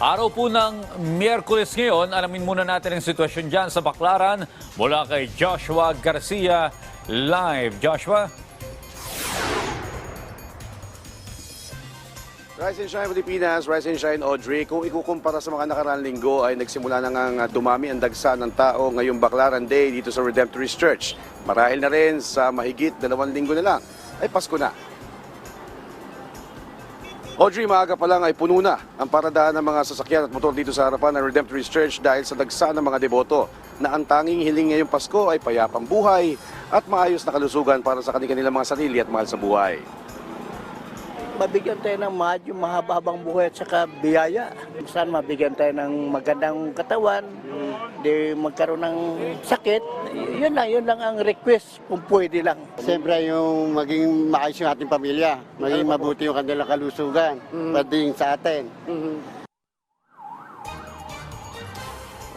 Araw po ng Miyerkules ngayon, alamin muna natin ang sitwasyon dyan sa Baklaran mula kay Joshua Garcia live. Joshua? Rise and Shine Pilipinas, Rise and Shine Audrey. Kung ikukumpara sa mga nakaraang linggo ay nagsimula na nga dumami ang dagsa ng tao ngayong Baclaran Day dito sa Redemptorist Church. Marahil na rin sa mahigit dalawang linggo na lang ay Pasko na. Audrey, maaga pa lang ay puno na ang paradaan ng mga sasakyan at motor dito sa harapan ng Redemptorist Church dahil sa dagsa ng mga deboto na ang tanging hiling ngayong Pasko ay payapang buhay at maayos na kalusugan para sa kanilang mga sarili at mahal sa buhay. Mabigyan tayo ng medyo mahaba-habang buhay at saka biyaya. Saan mabigyan tayo ng magandang katawan, di magkaroon ng sakit. Yun lang, yun lang ang request kung pwede lang. Siyempre yung maging maayos yung ating pamilya, maging mabuti yung kanilang kalusugan, pwedeng sa atin.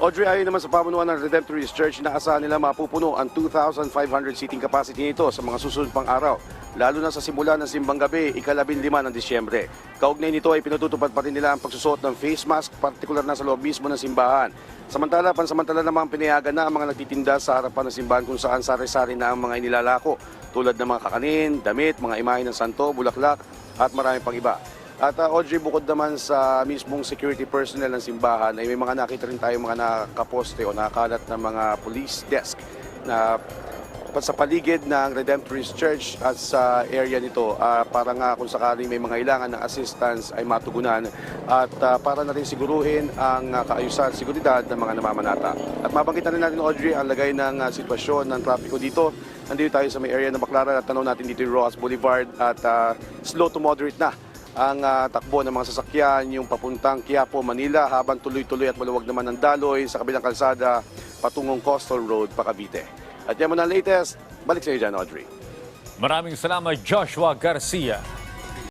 Audrey, ayon naman sa pamunuan ng Redemptorist Church, naasahan nila mapupuno ang 2,500 seating capacity nito sa mga susunod pang araw, lalo na sa simula ng simbang gabi, ikalabing lima ng Disyembre. Kaugnay nito ay pinatutupad pa rin nila ang pagsusot ng face mask, partikular na sa loob mismo ng simbahan. Samantala, pansamantala namang pinayagan na ang mga nagtitinda sa harapan ng simbahan kung saan sari-sari na ang mga inilalako, tulad ng mga kakanin, damit, mga imahe ng santo, bulaklak, at marami pang iba. At uh, Audrey, bukod naman sa mismong security personnel ng simbahan, ay may mga nakita rin tayo mga nakaposte o nakakalat na mga police desk na sa paligid ng Redemptorist Church at sa area nito ah, para nga kung sakaling may mga ilangan ng assistance ay matugunan at ah, para na rin siguruhin ang ah, kaayusan at seguridad ng mga namamanata. At mabanggit na rin natin Audrey ang lagay ng ah, sitwasyon ng trapiko dito. Nandito tayo sa may area ng Baclaran at tanong natin dito yung Rojas Boulevard at ah, slow to moderate na ang ah, takbo ng mga sasakyan, yung papuntang Quiapo, Manila, habang tuloy-tuloy at maluwag naman ang daloy sa kabilang kalsada patungong Coastal Road, Pacavite. At yan muna ang latest. Balik sa iyo dyan, Audrey. Maraming salamat Joshua Garcia.